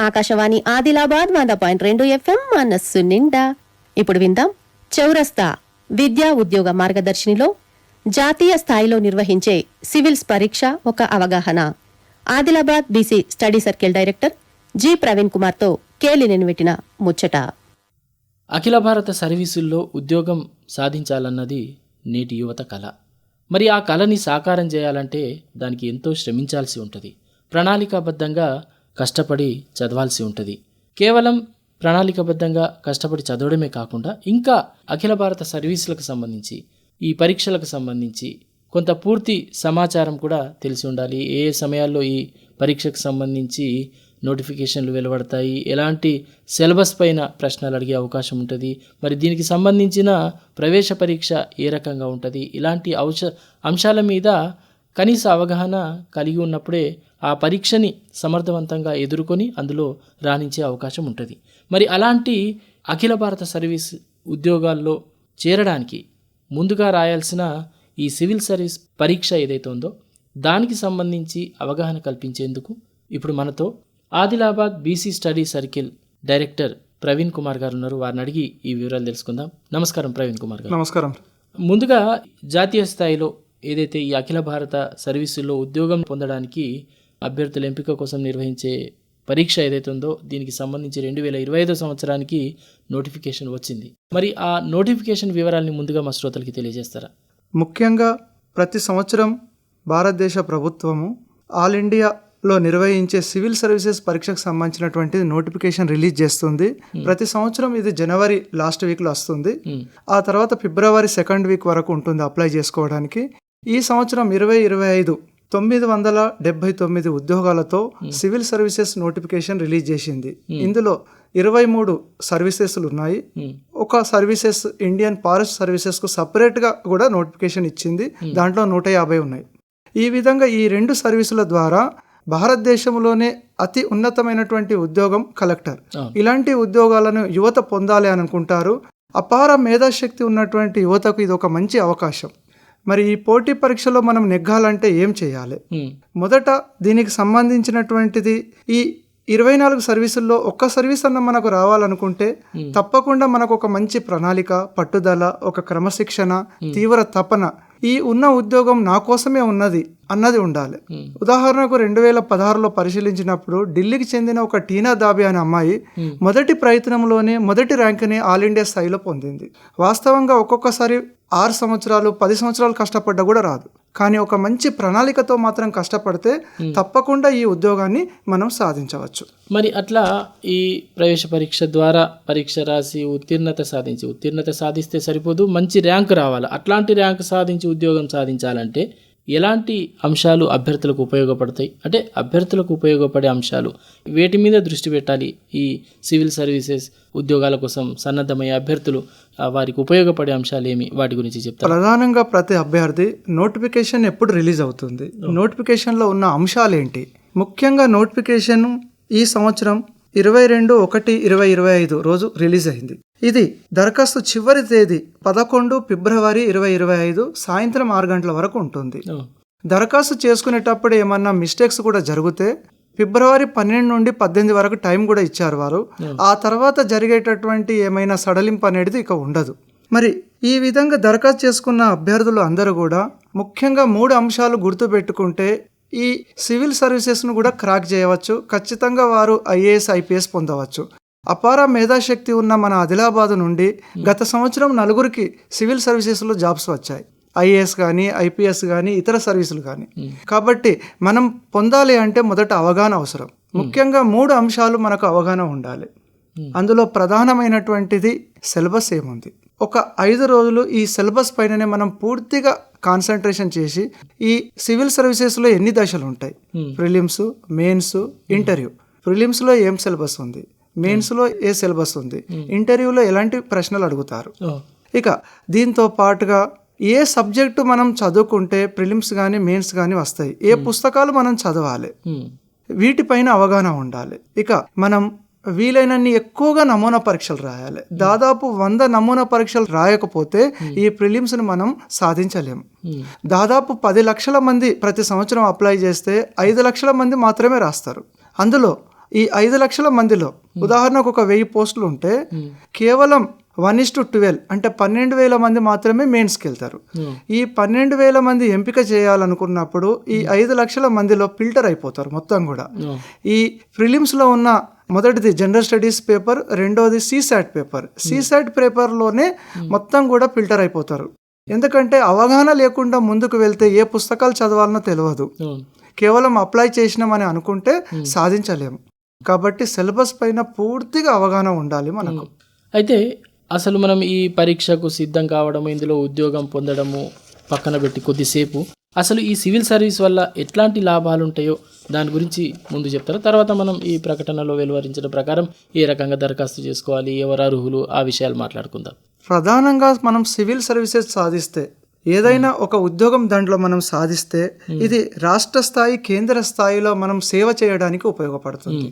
ఆకాశవాణి ఆదిలాబాద్ వంద పాయింట్ రెండు ఎఫ్ఎం మనస్సు నిండా. ఇప్పుడు విందాం. చౌరస్తా విద్యా ఉద్యోగ మార్గదర్శినిలో జాతీయ స్థాయిలో నిర్వహించే సివిల్స్ పరీక్ష ఒక అవగాహన. Adilabad BC study circle director G Praveen కుమార్తో కేలినెనుబెట్టిన ముచ్చట. అఖిల భారత సర్వీసుల్లో ఉద్యోగం సాధించాలన్నది నేటి యువత కళ మరి ఆ కళని సాకారం చేయాలంటే దానికి ఎంతో శ్రమించాల్సి ఉంటుంది. ప్రణాళికాబద్ధంగా కష్టపడి చదవాల్సి ఉంటుంది. కేవలం ప్రణాళికబద్ధంగా కష్టపడి చదవడమే కాకుండా ఇంకా అఖిల భారత సర్వీసులకు సంబంధించి ఈ పరీక్షలకు సంబంధించి కొంత పూర్తి సమాచారం కూడా తెలిసి ఉండాలి. ఏ ఏ సమయాల్లో ఈ పరీక్షకు సంబంధించి నోటిఫికేషన్లు వెలువడతాయి ఎలాంటి సిలబస్ పైన ప్రశ్నలు అడిగే అవకాశం ఉంటుంది మరి దీనికి సంబంధించిన ప్రవేశ పరీక్ష ఏ రకంగా ఉంటుంది ఇలాంటి అంశ అంశాల మీద కనీస అవగాహన కలిగి ఉన్నప్పుడే ఆ పరీక్షని సమర్థవంతంగా ఎదుర్కొని అందులో రాణించే అవకాశం ఉంటుంది. మరి అలాంటి అఖిల భారత సర్వీస్ ఉద్యోగాల్లో చేరడానికి ముందుగా రాయాల్సిన ఈ సివిల్ సర్వీస్ పరీక్ష ఏదైతే ఉందో దానికి సంబంధించి అవగాహన కల్పించేందుకు ఇప్పుడు మనతో Adilabad BC study circle director Praveen Kumar గారు ఉన్నారు. వారిని అడిగి ఈ వివరాలు తెలుసుకుందాం. నమస్కారం ప్రవీణ్ కుమార్ గారు. నమస్కారం. ముందుగా జాతీయ స్థాయిలో ఏదైతే ఈ అఖిల భారత సర్వీసుల్లో ఉద్యోగం పొందడానికి అభ్యర్థుల ఎంపిక కోసం నిర్వహించే పరీక్ష ఏదైతే ఉందో దీనికి సంబంధించి రెండు వేల ఇరవై ఐదో సంవత్సరానికి నోటిఫికేషన్ వచ్చింది. మరి ఆ నోటిఫికేషన్ వివరాల్ని ముందుగా మా శ్రోతలకి తెలియజేస్తారా? ముఖ్యంగా ప్రతి సంవత్సరం భారతదేశ ప్రభుత్వము ఆల్ ఇండియాలో నిర్వహించే సివిల్ సర్వీసెస్ పరీక్షకు సంబంధించినటువంటి నోటిఫికేషన్ రిలీజ్ చేస్తుంది. ప్రతి సంవత్సరం ఇది జనవరి లాస్ట్ వీక్లో వస్తుంది. మ్మ్. ఆ తర్వాత ఫిబ్రవరి సెకండ్ వీక్ వరకు ఉంటుంది అప్లై చేసుకోవడానికి. ఈ సంవత్సరం ఇరవై ఇరవై ఐదు తొమ్మిది వందల డెబ్బై తొమ్మిది ఉద్యోగాలతో సివిల్ సర్వీసెస్ నోటిఫికేషన్ రిలీజ్ చేసింది. ఇందులో ఇరవై మూడు సర్వీసెస్లు ఉన్నాయి. ఒక సర్వీసెస్ ఇండియన్ ఫారెస్ట్ సర్వీసెస్కు సపరేట్గా కూడా నోటిఫికేషన్ ఇచ్చింది. దాంట్లో నూట యాభై ఉన్నాయి. ఈ విధంగా ఈ రెండు సర్వీసుల ద్వారా భారతదేశంలోనే అతి ఉన్నతమైనటువంటి ఉద్యోగం కలెక్టర్. ఇలాంటి ఉద్యోగాలను యువత పొందాలి అని అనుకుంటారు. అపార మేధాశక్తి ఉన్నటువంటి యువతకు ఇది ఒక మంచి అవకాశం. మరి ఈ పోటీ పరీక్షలో మనం నెగ్గాలంటే ఏం చేయాలి. మొదట దీనికి సంబంధించినటువంటిది ఈ ఇరవై నాలుగు సర్వీసుల్లో ఒక్క సర్వీస్ అన్న మనకు రావాలనుకుంటే తప్పకుండా మనకు ఒక మంచి ప్రణాళిక పట్టుదల ఒక క్రమశిక్షణ తీవ్ర తపన ఈ ఉన్న ఉద్యోగం నా కోసమే ఉన్నది అన్నది ఉండాలి. ఉదాహరణకు రెండు వేల పదహారులో పరిశీలించినప్పుడు ఢిల్లీకి చెందిన ఒక టీనా దాబి అనే అమ్మాయి మొదటి ప్రయత్నంలోనే మొదటి ర్యాంకుని ఆల్ ఇండియా స్థాయిలో పొందింది. వాస్తవంగా ఒక్కొక్కసారి ఆరు సంవత్సరాలు పది సంవత్సరాలు కష్టపడ్డా కూడా రాదు. కానీ ఒక మంచి ప్రణాళికతో మాత్రం కష్టపడితే తప్పకుండా ఈ ఉద్యోగాన్ని మనం సాధించవచ్చు. మరి అట్లా ఈ ప్రవేశ పరీక్ష ద్వారా పరీక్ష రాసి ఉత్తీర్ణత సాధించి ఉత్తీర్ణత సాధిస్తే సరిపోదు మంచి ర్యాంక్ రావాలి? అట్లాంటి ర్యాంక్ సాధించి ఉద్యోగం సాధించాలంటే ఎలాంటి అంశాలు అభ్యర్థులకు ఉపయోగపడతాయి? అంటే అభ్యర్థులకు ఉపయోగపడే అంశాలు. వేటి మీద దృష్టి పెట్టాలి. ఈ సివిల్ సర్వీసెస్ ఉద్యోగాల కోసం సన్నద్ధమయ్యే అభ్యర్థులు వారికి ఉపయోగపడే అంశాలు ఏమి? వాటి గురించి చెప్తారు? ప్రధానంగా ప్రతి అభ్యర్థి నోటిఫికేషన్ ఎప్పుడు రిలీజ్ అవుతుంది? నోటిఫికేషన్లో ఉన్న అంశాలు ఏంటి ముఖ్యంగా నోటిఫికేషన్ ఈ సంవత్సరం ఇరవై రెండు ఒకటి ఇరవై ఇరవై ఐదు రోజు రిలీజ్ అయింది. ఇది దరఖాస్తు చివరి తేదీ పదకొండు ఫిబ్రవరి ఇరవై ఇరవై ఐదు సాయంత్రం ఆరు గంటల వరకు ఉంటుంది. దరఖాస్తు చేసుకునేటప్పుడు ఏమన్నా మిస్టేక్స్ కూడా జరిగితే ఫిబ్రవరి పన్నెండు నుండి పద్దెనిమిది వరకు టైం కూడా ఇచ్చారు వారు. ఆ తర్వాత జరిగేటటువంటి ఏమైనా సడలింపు అనేది ఇక ఉండదు. మరి ఈ విధంగా దరఖాస్తు చేసుకున్న అభ్యర్థులు అందరూ కూడా ముఖ్యంగా మూడు అంశాలు గుర్తుపెట్టుకుంటే ఈ సివిల్ సర్వీసెస్ను కూడా క్రాక్ చేయవచ్చు. ఖచ్చితంగా వారు ఐఏఎస్ ఐపీఎస్ పొందవచ్చు. అపార మేధాశక్తి ఉన్న మన ఆదిలాబాద్ నుండి గత సంవత్సరం నలుగురికి సివిల్ సర్వీసెస్లో జాబ్స్ వచ్చాయి. ఐఏఎస్ కానీ ఐపీఎస్ కానీ ఇతర సర్వీసులు కానీ కాబట్టి మనం పొందాలి అంటే మొదట అవగాహన అవసరం. ముఖ్యంగా మూడు అంశాలు మనకు అవగాహన ఉండాలి. అందులో ప్రధానమైనటువంటిది సిలబస్ ఏముంది? ఒక ఐదు రోజులు ఈ సిలబస్ పైననే మనం పూర్తిగా కాన్సన్ట్రేషన్ చేసి ఈ సివిల్ సర్వీసెస్లో ఎన్ని దశలు ఉంటాయి? Prelims mains interview. ప్రిలిమ్స్లో ఏం సిలబస్ ఉంది? మెయిన్స్లో ఏ సిలబస్ ఉంది? ఇంటర్వ్యూలో ఎలాంటి ప్రశ్నలు అడుగుతారు? ఓ, ఇక దీంతో పాటుగా ఏ సబ్జెక్టు మనం చదువుకుంటే ప్రిలిమ్స్ కానీ మెయిన్స్ కానీ వస్తాయి? ఏ పుస్తకాలు మనం చదవాలి? మ్మ్. వీటిపైన అవగాహన ఉండాలి. ఇక మనం వీలైనన్ని ఎక్కువగా నమూనా పరీక్షలు రాయాలి. దాదాపు వంద నమూనా పరీక్షలు రాయకపోతే ఈ ప్రిలిమ్స్ని మనం సాధించలేము. దాదాపు పది లక్షల మంది ప్రతి సంవత్సరం అప్లై చేస్తే ఐదు లక్షల మంది మాత్రమే రాస్తారు. అందులో ఈ ఐదు లక్షల మందిలో ఉదాహరణకు ఒక వెయ్యి పోస్టులు ఉంటే కేవలం వన్ ఇస్ టు ట్వెల్వ్ అంటే పన్నెండు వేల మంది మాత్రమే మెయిన్స్కి వెళ్తారు. ఈ పన్నెండు వేల మంది ఎంపిక చేయాలనుకున్నప్పుడు ఈ ఐదు లక్షల మందిలో ఫిల్టర్ అయిపోతారు మొత్తం కూడా. ఈ ప్రిలిమ్స్లో ఉన్న మొదటిది జనరల్ స్టడీస్ పేపర్ రెండోది సీసాట్ పేపర్. సీసాట్ పేపర్లోనే మొత్తం కూడా ఫిల్టర్ అయిపోతారు. ఎందుకంటే అవగాహన లేకుండా ముందుకు వెళ్తే ఏ పుస్తకాలు చదవాలనో తెలియదు. కేవలం అప్లై చేసినామని అనుకుంటే సాధించలేము కాబట్టి సిలబస్ పైన పూర్తిగా అవగాహన ఉండాలి మనకు. అయితే అసలు మనం ఈ పరీక్షకు సిద్ధం కావడము ఇందులో ఉద్యోగం పొందడము పక్కన పెట్టి కొద్దిసేపు అసలు ఈ సివిల్ సర్వీస్ వల్ల ఎట్లాంటి లాభాలు ఉంటాయో దాని గురించి ముందు చెప్తారు? తర్వాత మనం ఈ ప్రకటనలో వెలువరించిన ప్రకారం ఏ రకంగా దరఖాస్తు చేసుకోవాలి ఎవరు అర్హులు ఆ విషయాలు మాట్లాడుకుందాం. ప్రధానంగా మనం సివిల్ సర్వీసెస్ సాధిస్తే ఏదైనా ఒక ఉద్యోగం దాంట్లో మనం సాధిస్తే ఇది రాష్ట్ర స్థాయి కేంద్ర స్థాయిలో మనం సేవ చేయడానికి ఉపయోగపడుతుంది.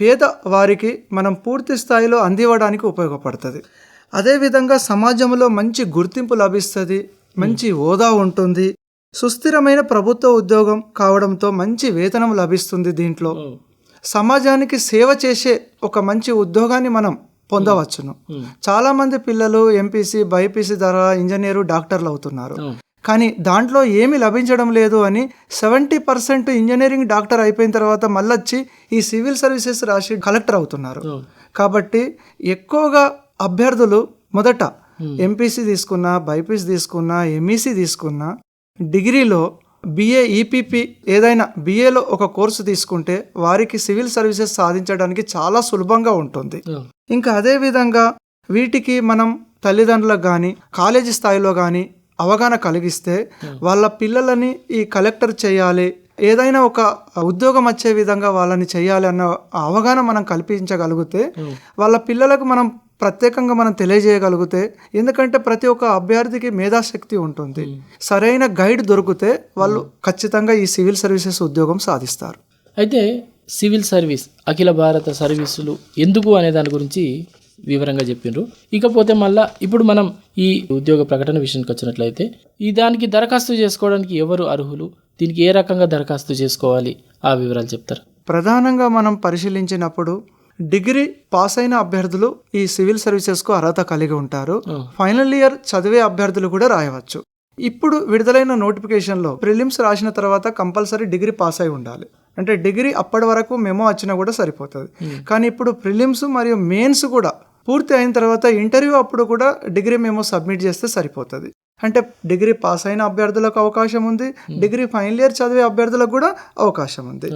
పేద వారికి మనం పూర్తి స్థాయిలో అందివ్వడానికి ఉపయోగపడుతుంది. అదేవిధంగా సమాజంలో మంచి గుర్తింపు లభిస్తుంది మంచి హోదా ఉంటుంది సుస్థిరమైన ప్రభుత్వ ఉద్యోగం కావడంతో మంచి వేతనం లభిస్తుంది దీంట్లో. సమాజానికి సేవ చేసే ఒక మంచి ఉద్యోగాన్ని మనం పొందవచ్చును. చాలా మంది పిల్లలు ఎంపీసీ బైపీసీ ద్వారా ఇంజనీరు డాక్టర్లు అవుతున్నారు. కానీ దాంట్లో ఏమి లభించడం లేదు అని సెవెంటీ పర్సెంట్ ఇంజనీరింగ్ డాక్టర్ అయిపోయిన తర్వాత మళ్ళొచ్చి ఈ సివిల్ సర్వీసెస్ రాసి కలెక్టర్ అవుతున్నారు. కాబట్టి ఎక్కువగా అభ్యర్థులు మొదట ఎంపీసీ తీసుకున్నా బైపీసీ తీసుకున్నా ఎంఈసీ తీసుకున్నా డిగ్రీలో బిఏ ఈపీపీ ఏదైనా బిఏలో ఒక కోర్సు తీసుకుంటే వారికి సివిల్ సర్వీసెస్ సాధించడానికి చాలా సులభంగా ఉంటుంది. ఇంకా అదే విధంగా వీటికి మనం తల్లిదండ్రులకు కానీ కాలేజీ స్థాయిలో కానీ అవగాహన కలిగిస్తే వాళ్ళ పిల్లలని ఈ కలెక్టర్ చేయాలి ఏదైనా ఒక ఉద్యోగం వచ్చే విధంగా వాళ్ళని చేయాలి అన్న అవగాహన మనం కల్పించగలిగితే వాళ్ళ పిల్లలకు మనం ప్రత్యేకంగా మనం తెలియజేయగలిగితే ఎందుకంటే ప్రతి ఒక్క అభ్యర్థికి మేధాశక్తి ఉంటుంది. సరైన గైడ్ దొరికితే వాళ్ళు ఖచ్చితంగా ఈ సివిల్ సర్వీసెస్ ఉద్యోగం సాధిస్తారు. అయితే సివిల్ సర్వీస్ అఖిల భారత సర్వీసులు ఎందుకు అనే దాని గురించి వివరంగా చెప్పిండ్రు ఇకపోతే మళ్ళా ఇప్పుడు మనం ఈ ఉద్యోగ ప్రకటన విషయానికి వచ్చినట్లయితే ఈ దానికి దరఖాస్తు చేసుకోవడానికి ఎవరు అర్హులు? దీనికి ఏ రకంగా దరఖాస్తు చేసుకోవాలి? ఆ వివరాలు చెప్తారు. ప్రధానంగా మనం పరిశీలించినప్పుడు డిగ్రీ పాస్ అయిన అభ్యర్థులు ఈ సివిల్ సర్వీసెస్కు అర్హత కలిగి ఉంటారు. ఫైనల్ ఇయర్ చదివే అభ్యర్థులు కూడా రాయవచ్చు. ఇప్పుడు విడుదలైన నోటిఫికేషన్లో ప్రిలిమ్స్ రాసిన తర్వాత కంపల్సరీ డిగ్రీ పాస్ అయి ఉండాలి. అంటే డిగ్రీ అప్పటి వరకు మెమో వచ్చినా కూడా సరిపోతుంది. కానీ ఇప్పుడు ప్రిలిమ్స్ మరియు మెయిన్స్ కూడా పూర్తి అయిన తర్వాత ఇంటర్వ్యూ అప్పుడు కూడా డిగ్రీ మెమో సబ్మిట్ చేస్తే సరిపోతుంది. అంటే డిగ్రీ పాస్ అయిన అభ్యర్థులకు అవకాశం ఉంది డిగ్రీ ఫైనల్ ఇయర్ చదివే అభ్యర్థులకు కూడా అవకాశం ఉంది.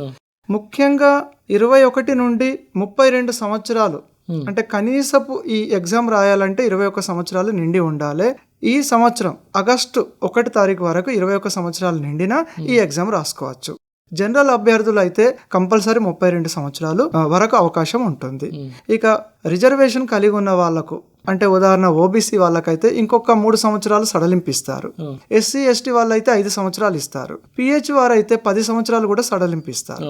ముఖ్యంగా ఇరవై ఒకటి నుండి ముప్పై రెండు సంవత్సరాలు అంటే కనీసపు ఈ ఎగ్జామ్ రాయాలంటే ఇరవై ఒక్క సంవత్సరాలు నిండి ఉండాలి. ఈ సంవత్సరం ఆగస్టు ఒకటి తారీఖు వరకు ఇరవై ఒక్క సంవత్సరాలు నిండినా ఈ ఎగ్జామ్ రాసుకోవచ్చు. జనరల్ అభ్యర్థులు అయితే కంపల్సరీ ముప్పై రెండు సంవత్సరాలు వరకు అవకాశం ఉంటుంది. ఇక రిజర్వేషన్ కలిగి ఉన్న వాళ్ళకు అంటే ఉదాహరణ ఓబీసీ వాళ్ళకైతే ఇంకొక మూడు సంవత్సరాలు సడలింపిస్తారు. ఎస్సీ ఎస్టీ వాళ్ళైతే ఐదు సంవత్సరాలు ఇస్తారు. పిహెచ్ వారైతే పది సంవత్సరాలు కూడా సడలింపిస్తారు.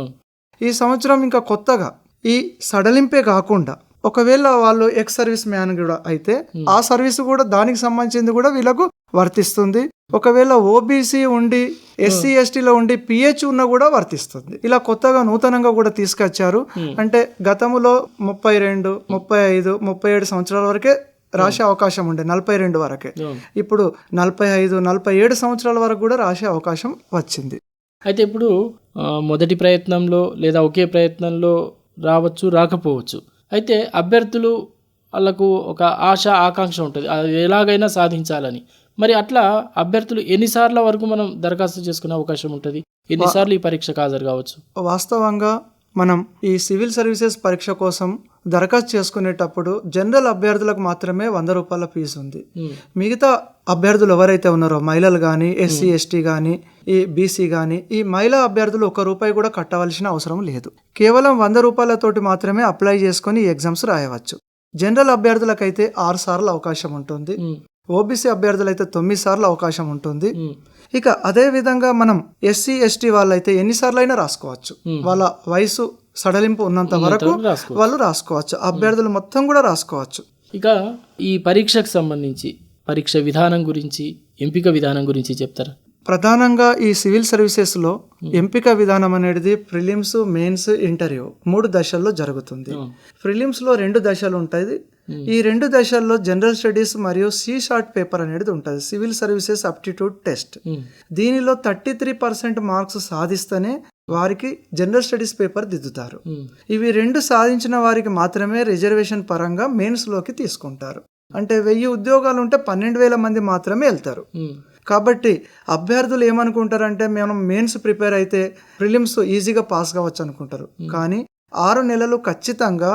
ఈ సంవత్సరం ఇంకా కొత్తగా ఈ సడలింపే కాకుండా ఒకవేళ వాళ్ళు ఎక్స్ సర్వీస్ మ్యాన్ కూడా అయితే ఆ సర్వీస్ కూడా దానికి సంబంధించింది కూడా వీళ్ళకు వర్తిస్తుంది. ఒకవేళ ఓబీసీ ఉండి ఎస్సీ ఎస్టీలో ఉండి పిహెచ్ ఉన్న కూడా వర్తిస్తుంది. ఇలా కొత్తగా నూతనంగా కూడా తీసుకొచ్చారు. అంటే గతంలో ముప్పై రెండు ముప్పై ఐదు ముప్పై ఏడు సంవత్సరాల వరకే రాసే అవకాశం ఉండే నలభై రెండు వరకే. ఇప్పుడు నలభై ఐదు నలభై ఏడు సంవత్సరాల వరకు కూడా రాసే అవకాశం వచ్చింది. అయితే ఇప్పుడు మొదటి ప్రయత్నంలో లేదా ఒకే ప్రయత్నంలో రావచ్చు రాకపోవచ్చు. అయితే అభ్యర్థులు వాళ్ళకు ఒక ఆశ ఆకాంక్ష ఉంటుంది. అది ఎలాగైనా సాధించాలని. మరి అట్లా అభ్యర్థులు ఎన్నిసార్ల వరకు మనం దరఖాస్తు చేసుకునే అవకాశం ఉంటుంది? ఎన్నిసార్లు ఈ పరీక్షకు హాజరు కావచ్చు? వాస్తవంగా మనం ఈ సివిల్ సర్వీసెస్ పరీక్ష కోసం దరఖాస్తు చేసుకునేటప్పుడు జనరల్ అభ్యర్థులకు మాత్రమే వంద రూపాయల ఫీజు ఉంది. మిగతా అభ్యర్థులు ఎవరైతే ఉన్నారో మహిళలు కానీ ఎస్సీ ఎస్టీ కానీ ఈ బీసీ కానీ ఈ మహిళా అభ్యర్థులు ఒక రూపాయి కూడా కట్టవలసిన అవసరం లేదు. కేవలం వంద రూపాయలతోటి మాత్రమే అప్లై చేసుకొని ఎగ్జామ్స్ రాయవచ్చు. జనరల్ అభ్యర్థులకైతే ఆరు సార్లు అవకాశం ఉంటుంది. ఓబీసీ అభ్యర్థులైతే తొమ్మిది సార్లు అవకాశం ఉంటుంది. ఇక అదే విధంగా మనం ఎస్సీ ఎస్టీ వాళ్ళైతే ఎన్నిసార్లు అయినా రాసుకోవచ్చు. వాళ్ళ వయసు సడలింపు ఉన్నంత వరకు. వాళ్ళు రాసుకోవచ్చు. అభ్యర్థులు మొత్తం కూడా రాసుకోవచ్చు. ఇక ఈ పరీక్షకు సంబంధించి పరీక్ష విధానం గురించి ఎంపిక విధానం గురించి చెప్తారా? ప్రధానంగా ఈ సివిల్ సర్వీసెస్లో ఎంపిక విధానం అనేది ప్రిలిమ్స్ మెయిన్స్ ఇంటర్వ్యూ మూడు దశల్లో జరుగుతుంది. ప్రిలిమ్స్లో రెండు దశలు ఉంటాయి. ఈ రెండు దశల్లో జనరల్ స్టడీస్ మరియు సి షార్ట్ పేపర్ అనేది ఉంటుంది. సివిల్ సర్వీసెస్ అప్టిట్యూడ్ టెస్ట్ దీనిలో థర్టీ త్రీ పర్సెంట్ మార్క్స్ సాధిస్తేనే వారికి జనరల్ స్టడీస్ పేపర్ దిద్దుతారు. ఇవి రెండు సాధించిన వారికి మాత్రమే రిజర్వేషన్ పరంగా మెయిన్స్లోకి తీసుకుంటారు. అంటే వెయ్యి ఉద్యోగాలు ఉంటే పన్నెండు వేల మంది మాత్రమే వెళ్తారు. కాబట్టి అభ్యర్థులు ఏమనుకుంటారంటే మనం మెయిన్స్ ప్రిపేర్ అయితే ప్రిలిమ్స్ ఈజీగా పాస్ కావచ్చు అనుకుంటారు. కానీ ఆరు నెలలు ఖచ్చితంగా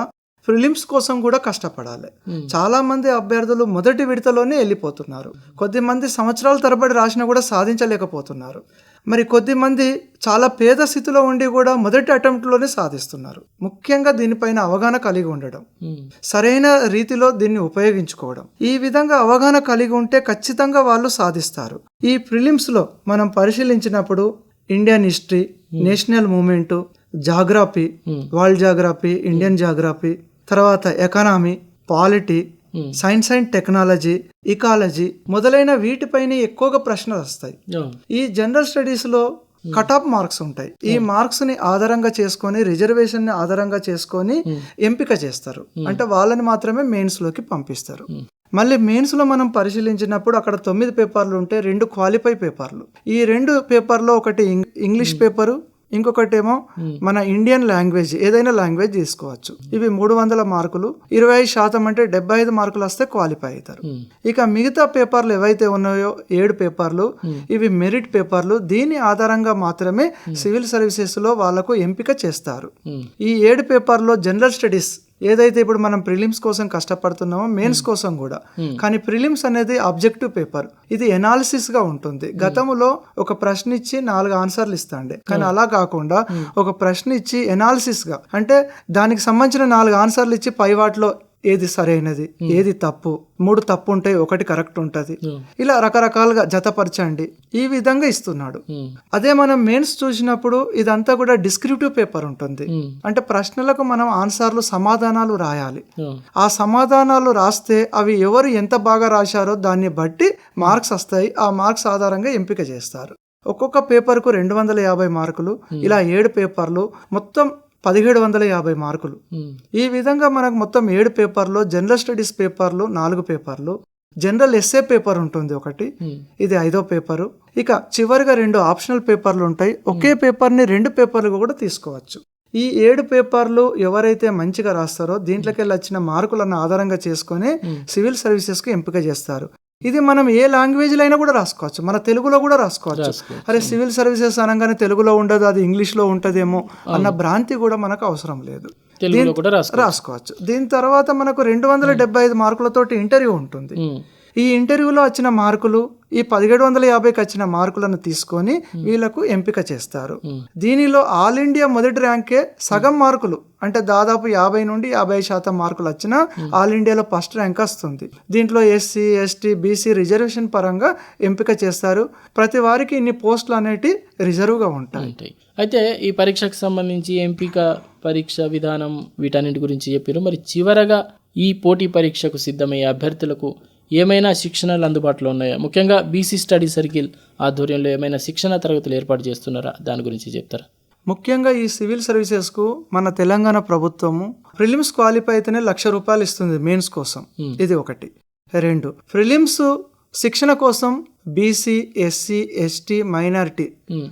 ప్రిలిమ్స్ కోసం కూడా కష్టపడాలి. చాలా మంది అభ్యర్థులు మొదటి విడతలోనే వెళ్ళిపోతున్నారు. కొద్ది మంది సంవత్సరాల తరబడి రాసినా కూడా సాధించలేకపోతున్నారు. మరి కొద్ది మంది చాలా పేద స్థితిలో ఉండి కూడా మొదటి అటెంప్ట్లోనే సాధిస్తున్నారు. ముఖ్యంగా దీనిపైన అవగాహన కలిగి ఉండడం. సరైన రీతిలో దీన్ని ఉపయోగించుకోవడం. ఈ విధంగా అవగాహన కలిగి ఉంటే ఖచ్చితంగా వాళ్ళు సాధిస్తారు. ఈ ప్రిలిమ్స్లో మనం పరిశీలించినప్పుడు Indian history national movement geography world geography Indian geography తర్వాత economy polity science and technology ecology మొదలైన వీటిపైన ఎక్కువగా ప్రశ్నలు వస్తాయి. ఈ జనరల్ స్టడీస్లో కట్ ఆఫ్ మార్క్స్ ఉంటాయి. ఈ మార్క్స్ని ఆధారంగా చేసుకొని రిజర్వేషన్ని ఆధారంగా చేసుకొని ఎంపిక చేస్తారు. అంటే వాళ్ళని మాత్రమే మెయిన్స్లోకి పంపిస్తారు. మళ్ళీ మెయిన్స్లో మనం పరిశీలించినప్పుడు అక్కడ తొమ్మిది పేపర్లు ఉంటే రెండు క్వాలిఫై పేపర్లు. ఈ రెండు పేపర్లో ఒకటి ఇంగ్- ఇంగ్లీష్ పేపరు ఇంకొకటి ఏమో మన ఇండియన్ లాంగ్వేజ్ ఏదైనా లాంగ్వేజ్ తీసుకోవచ్చు. ఇవి మూడు వందల మార్కులు ఇరవై ఐదు శాతం అంటే డెబ్బై ఐదు మార్కులు వస్తే క్వాలిఫై అవుతారు. ఇక మిగతా పేపర్లు ఏవైతే ఉన్నాయో ఏడు పేపర్లు ఇవి మెరిట్ పేపర్లు దీని ఆధారంగా మాత్రమే సివిల్ సర్వీసెస్లో వాళ్ళకు ఎంపిక చేస్తారు. ఈ ఏడు పేపర్లో జనరల్ స్టడీస్ ఏదైతే ఇప్పుడు మనం ప్రిలిమ్స్ కోసం కష్టపడుతున్నామో మెయిన్స్ కోసం కూడా. కానీ ప్రిలిమ్స్ అనేది అబ్జెక్టివ్ పేపర్. ఇది ఎనాలిసిస్గా ఉంటుంది. గతంలో ఒక ప్రశ్న ఇచ్చి నాలుగు ఆన్సర్లు ఇస్తాండే. కానీ అలా కాకుండా ఒక ప్రశ్న ఇచ్చి ఎనాలిసిస్గా. అంటే దానికి సంబంధించిన నాలుగు ఆన్సర్లు ఇచ్చి పై వాటిలో ఏది సరైనది ఏది తప్పు మూడు తప్పు ఉంటాయి ఒకటి కరెక్ట్ ఉంటది. ఇలా రకరకాలుగా జతపరచండి. ఈ విధంగా ఇస్తున్నాడు. అదే మనం మెయిన్స్ చూసినప్పుడు ఇదంతా కూడా డిస్క్రిప్టివ్ పేపర్ ఉంటుంది. అంటే ప్రశ్నలకు మనం ఆన్సర్లు సమాధానాలు రాయాలి. ఆ సమాధానాలు రాస్తే అవి ఎవరు ఎంత బాగా రాశారో దాన్ని బట్టి మార్క్స్ వస్తాయి. ఆ మార్క్స్ ఆధారంగా ఎంపిక చేస్తారు. ఒక్కొక్క పేపర్కు రెండు వందల యాభై మార్కులు ఇలా ఏడు పేపర్లు. మొత్తం పదిహేడు వందల యాభై మార్కులు. ఈ విధంగా మనకు మొత్తం ఏడు పేపర్లు జనరల్ స్టడీస్ పేపర్లు నాలుగు పేపర్లు జనరల్ ఎస్ఏ పేపర్ ఉంటుంది ఒకటి ఇది ఐదో పేపరు. ఇక చివరిగా రెండు ఆప్షనల్ పేపర్లు ఉంటాయి. ఒకే పేపర్ని రెండు పేపర్లు కూడా తీసుకోవచ్చు. ఈ ఏడు పేపర్లు ఎవరైతే మంచిగా రాస్తారో దీంట్లోకి వెళ్ళి వచ్చిన మార్కులను ఆధారంగా చేసుకొని సివిల్ సర్వీసెస్కి ఎంపిక చేస్తారు. ఇది మనం ఏ లాంగ్వేజ్లో అయినా కూడా రాసుకోవచ్చు. మన తెలుగులో కూడా రాసుకోవచ్చు. అరే సివిల్ సర్వీసెస్ అనగానే తెలుగులో ఉండదు అది ఇంగ్లీష్లో ఉంటదేమో అన్న భ్రాంతి కూడా మనకు అవసరం లేదు. రాసుకోవచ్చు. దీని తర్వాత మనకు రెండు వందల డెబ్బై ఐదు మార్కులతోటి ఇంటర్వ్యూ ఉంటుంది. ఈ ఇంటర్వ్యూలో వచ్చిన మార్కులు ఈ పదిహేడు వందల యాభైకి వచ్చిన మార్కులను తీసుకొని వీళ్ళకు ఎంపిక చేస్తారు. దీనిలో ఆల్ ఇండియా మొదటి ర్యాంకే సగం మార్కులు అంటే దాదాపు యాభై నుండి యాభై శాతం మార్కులు వచ్చినా ఆల్ ఇండియాలో ఫస్ట్ ర్యాంక్ వస్తుంది. దీంట్లో ఎస్సీ ఎస్టీ బీసీ రిజర్వేషన్ పరంగా ఎంపిక చేస్తారు. ప్రతి వారికి ఇన్ని పోస్టులు అనేటి రిజర్వ్గా ఉంటాయి. ఉంటాయి. అయితే ఈ పరీక్షకు సంబంధించి ఎంపిక పరీక్ష విధానం వీటన్నిటి గురించి చెప్పారు మరి చివరగా ఈ పోటీ పరీక్షకు సిద్ధమయ్యే అభ్యర్థులకు ఏమైనా శిక్షణలు అందుబాటులో ఉన్నాయా? ముఖ్యంగా బీసీ స్టడీ సర్కిల్ ఆధ్వర్యంలో ఏమైనా శిక్షణ తరగతులు ఏర్పాటు చేస్తున్నారా? దాని గురించి చెప్తారా? ముఖ్యంగా ఈ సివిల్ సర్వీసెస్కు మన తెలంగాణ ప్రభుత్వము ప్రిలిమ్స్ క్వాలిఫై అయితేనే లక్ష రూపాయలు ఇస్తుంది మెయిన్స్ కోసం. ఇది ఒకటి. రెండు. ప్రిలిమ్స్ శిక్షణ కోసం బీసీ ఎస్సీ ఎస్టీ మైనారిటీ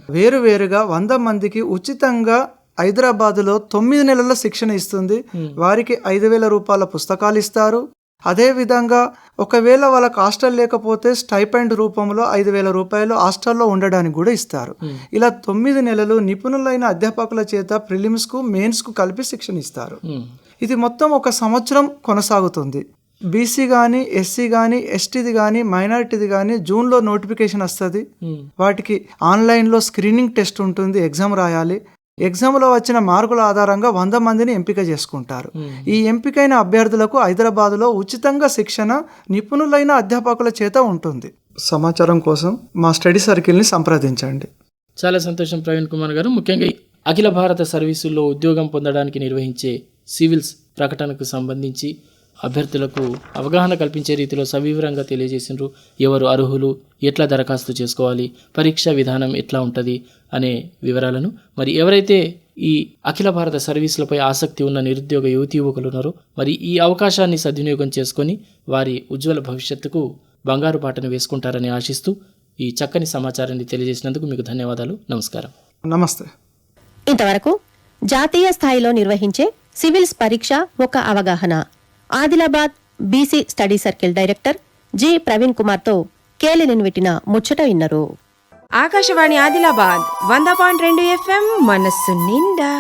వేరు వేరుగా వంద మందికి ఉచితంగా హైదరాబాదులో తొమ్మిది నెలల శిక్షణ ఇస్తుంది. వారికి ఐదు వేల రూపాయల పుస్తకాలు ఇస్తారు. అదే విధంగా ఒకవేళ వాళ్ళకి హాస్టల్ లేకపోతే స్టైపెండ్ రూపంలో ఐదు వేల రూపాయలు హాస్టల్లో ఉండడానికి కూడా ఇస్తారు. ఇలా తొమ్మిది నెలలు నిపుణులైన అధ్యాపకుల చేత ప్రిలిమ్స్కు మెయిన్స్కు కలిపి శిక్షణ ఇస్తారు. ఇది మొత్తం ఒక సంవత్సరం కొనసాగుతుంది. బీసీ కానీ ఎస్సీ కానీ ఎస్టీది కానీ మైనారిటీది కానీ జూన్లో నోటిఫికేషన్ వస్తుంది. వాటికి ఆన్లైన్లో స్క్రీనింగ్ టెస్ట్ ఉంటుంది ఎగ్జామ్ రాయాలి. ఎగ్జామ్లో వచ్చిన మార్కుల ఆధారంగా వంద మందిని ఎంపిక చేసుకుంటారు. ఈ ఎంపికైన అభ్యర్థులకు హైదరాబాదులో ఉచితంగా శిక్షణ నిపుణులైన అధ్యాపకుల చేత ఉంటుంది. సమాచారం కోసం మా స్టడీ సర్కిల్ని సంప్రదించండి. చాలా సంతోషం ప్రవీణ్ కుమార్ గారు. ముఖ్యంగా అఖిల భారత సర్వీసుల్లో ఉద్యోగం పొందడానికి నిర్వహించే సివిల్స్ ప్రకటనకు సంబంధించి అభ్యర్థులకు అవగాహన కల్పించే రీతిలో సవివరంగా తెలియజేసిండ్రు. ఎవరు అర్హులు ఎట్లా దరఖాస్తు చేసుకోవాలి పరీక్ష విధానం ఎట్లా ఉంటుంది అనే వివరాలను. మరి ఎవరైతే ఈ అఖిల భారత సర్వీసులపై ఆసక్తి ఉన్న నిరుద్యోగ యువతి యువకులు ఉన్నారో మరి ఈ అవకాశాన్ని సద్వినియోగం చేసుకొని వారి ఉజ్వల భవిష్యత్తుకు బంగారు బాటను వేసుకుంటారని ఆశిస్తూ ఈ చక్కని సమాచారాన్ని తెలియజేసినందుకు మీకు ధన్యవాదాలు. నమస్కారం. నమస్తే. ఇంతవరకు జాతీయ స్థాయిలో నిర్వహించే సివిల్స్ పరీక్ష ఒక అవగాహన. Adilabad BC study circle director G Praveen కుమార్తో కేలిని పెట్టిన ముచ్చట విన్నారు. ఆకాశవాణి ఆదిలాబాద్ వంద పాయింట్ రెండు ఎఫ్ఎం మనస్సు నిండా.